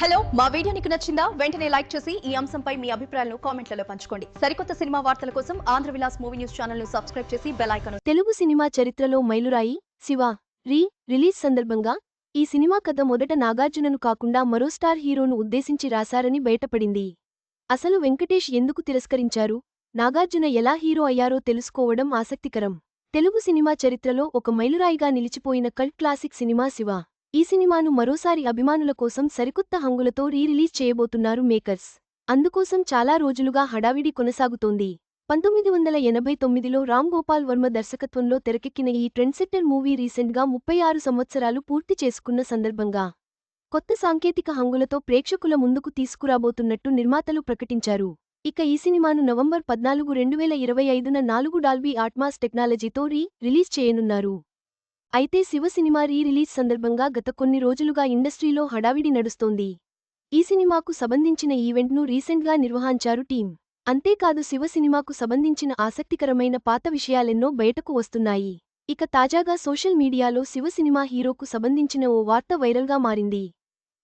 Hello మా video నీకు నచ్చిందా? వెంటనే లైక్ చేసి ఈ అంశంపై మీ అభిప్రాయాలను కామెంట్లలో పంచుకోండి. సరికొత్త సినిమా వార్తల కోసం ఆంధ్ర విలాస్ మూవీ న్యూస్ ఛానల్ను సబ్స్క్రైబ్ చేసి బెలైకను తెలుగు సినిమా చరిత్రలో మైలురాయి శివ రీ రిలీజ్ సందర్భంగా ఈ సినిమా కథ మొదట నాగార్జునను కాకుండా మరో స్టార్ హీరోను ఉద్దేశించి రాశారని బయటపడింది. అసలు వెంకటేష్ ఎందుకు తిరస్కరించారు? నాగార్జున ఎలా హీరో అయ్యారో తెలుసుకోవడం ఆసక్తికరం. తెలుగు సినిమా చరిత్రలో ఒక మైలురాయిగా నిలిచిపోయిన కల్ట్ క్లాసిక్ సినిమా శివ. ఈ సినిమాను మరోసారి అభిమానుల కోసం సరికొత్త హంగులతో రీరిలీజ్ చేయబోతున్నారు మేకర్స్. అందుకోసం చాలా రోజులుగా హడావిడి కొనసాగుతోంది. పంతొమ్మిది వందల ఎనభై తొమ్మిదిలో రామ్ గోపాల్ వర్మ దర్శకత్వంలో తెరకెక్కిన ఈ ట్రెండ్సెట్టర్ మూవీ రీసెంట్గా ముప్పై ఆరు సంవత్సరాలు పూర్తి చేసుకున్న సందర్భంగా కొత్త సాంకేతిక హంగులతో ప్రేక్షకుల ముందుకు తీసుకురాబోతున్నట్టు నిర్మాతలు ప్రకటించారు. ఇక ఈ సినిమాను నవంబర్ పద్నాలుగు రెండు వేల ఇరవై ఐదున నాలుగు డాల్బీ ఆట్మాస్ టెక్నాలజీతో రీ రిలీజ్ చేయనున్నారు. అయితే శివ సినిమా రీ రిలీజ్ సందర్భంగా గత కొన్ని రోజులుగా ఇండస్ట్రీలో హడావిడి నడుస్తోంది. ఈ సినిమాకు సంబంధించిన ఈవెంట్ను రీసెంట్గా నిర్వహించారు టీం. అంతేకాదు శివ సినిమాకు సంబంధించిన ఆసక్తికరమైన పాత విషయాలెన్నో బయటకు వస్తున్నాయి. ఇక తాజాగా సోషల్ మీడియాలో శివ సినిమా హీరోకు సంబంధించిన ఓ వార్త వైరల్గా మారింది.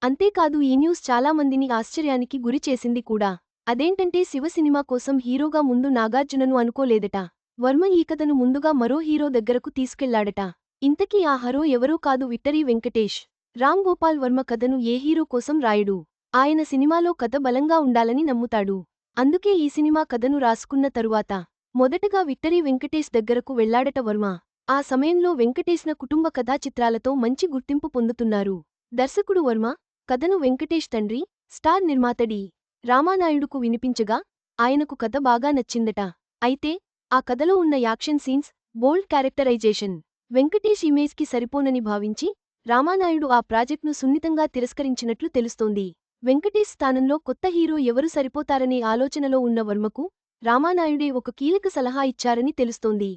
అంతేకాదు ఈ న్యూస్ చాలామందిని ఆశ్చర్యానికి గురి చేసింది కూడా. అదేంటంటే శివ సినిమా కోసం హీరోగా ముందు నాగార్జునను అనుకోలేదట. వర్మ ఈ కథను ముందుగా మరో హీరో దగ్గరకు తీసుకెళ్ళాడట. ఇంతకీ ఆ హరో ఎవరో కాదు విక్టరీ వెంకటేష్. రామ్ గోపాల్ వర్మ కథను ఏ హీరో కోసం రాయడు. ఆయన సినిమాలో కథ బలంగా ఉండాలని నమ్ముతాడు. అందుకే ఈ సినిమా కథను రాసుకున్న తరువాత మొదటగా విక్టరీ వెంకటేష్ దగ్గరకు వెళ్ళాడట వర్మ. ఆ సమయంలో వెంకటేష్న కుటుంబ కథా చిత్రాలతో మంచి గుర్తింపు పొందుతున్నారు. దర్శకుడు వర్మ కథను వెంకటేష్ తండ్రి స్టార్ నిర్మాతడి రామానాయుడుకు వినిపించగా ఆయనకు కథ బాగా నచ్చిందట. అయితే ఆ కథలో ఉన్న action scenes bold characterization. Venkatesh ఇమేజ్కి సరిపోనని భావించి రామానాయుడు ఆ ప్రాజెక్టును సున్నితంగా తిరస్కరించినట్లు తెలుస్తోంది. వెంకటేష్ స్థానంలో కొత్త హీరో ఎవరు సరిపోతారనే ఆలోచనలో ఉన్న వర్మకు రామానాయుడే ఒక కీలక సలహా ఇచ్చారని తెలుస్తోంది.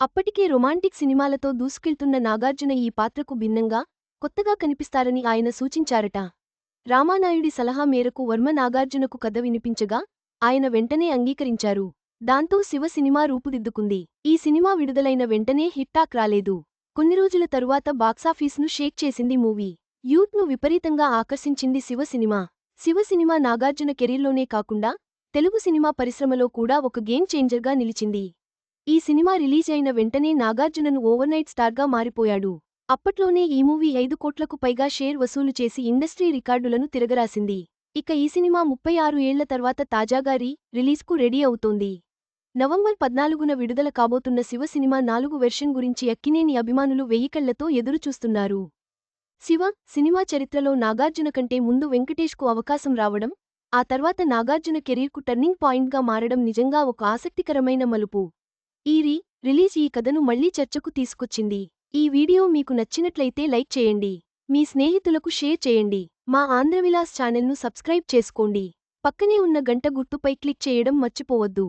అప్పటికే రొమాంటిక్ సినిమాలతో దూసుకెళ్తున్న నాగార్జున ఈ పాత్రకు భిన్నంగా కొత్తగా కనిపిస్తారని ఆయన సూచించారట. రామానాయుడి సలహా మేరకు వర్మ నాగార్జునకు కథ వినిపించగా ఆయన వెంటనే అంగీకరించారు. దాంతో శివ సినిమా రూపుదిద్దుకుంది. ఈ సినిమా విడుదలైన వెంటనే హిట్టాక్ రాలేదు. కొన్ని రోజుల తరువాత బాక్సాఫీస్ను షేక్ చేసింది మూవీ. యూత్ను విపరీతంగా ఆకర్షించింది శివ సినిమా. శివ సినిమా నాగార్జున కెరీర్లోనే కాకుండా తెలుగు సినిమా పరిశ్రమలో కూడా ఒక గేమ్ చేంజర్గా నిలిచింది. ఈ సినిమా రిలీజ్ అయిన వెంటనే నాగార్జునను ఓవర్నైట్ స్టార్గా మారిపోయాడు. అప్పట్లోనే ఈ మూవీ ఐదు కోట్లకు పైగా షేర్ వసూలు చేసి ఇండస్ట్రీ రికార్డులను తిరగరాసింది. ఇక ఈ సినిమా ముప్పై ఆరు ఏళ్ళ తర్వాత తాజాగా రీ రిలీజ్కు రెడీ అవుతోంది. నవంబర్ పద్నాలుగున విడుదల కాబోతున్న శివ సినిమా నాలుగు వెర్షన్ గురించి అక్కినేని అభిమానులు వెయ్యికళ్ళతో ఎదురుచూస్తున్నారు. శివ సినిమా చరిత్రలో నాగార్జున కంటే ముందు వెంకటేష్కు అవకాశం రావడం ఆ తర్వాత నాగార్జున కెరీర్కు టర్నింగ్ పాయింట్గా మారడం నిజంగా ఒక ఆసక్తికరమైన మలుపు. ఈ రీ రిలీజ్ ఈ కథను మళ్ళీ చర్చకు తీసుకొచ్చింది. ఈ వీడియో మీకు నచ్చినట్లయితే లైక్ చేయండి. మీ స్నేహితులకు షేర్ చేయండి. మా ఆంధ్రవిలాస్ ఛానల్ను సబ్స్క్రైబ్ చేసుకోండి. పక్కనే ఉన్న గంట గుర్తుపై క్లిక్ చేయడం మర్చిపోవద్దు.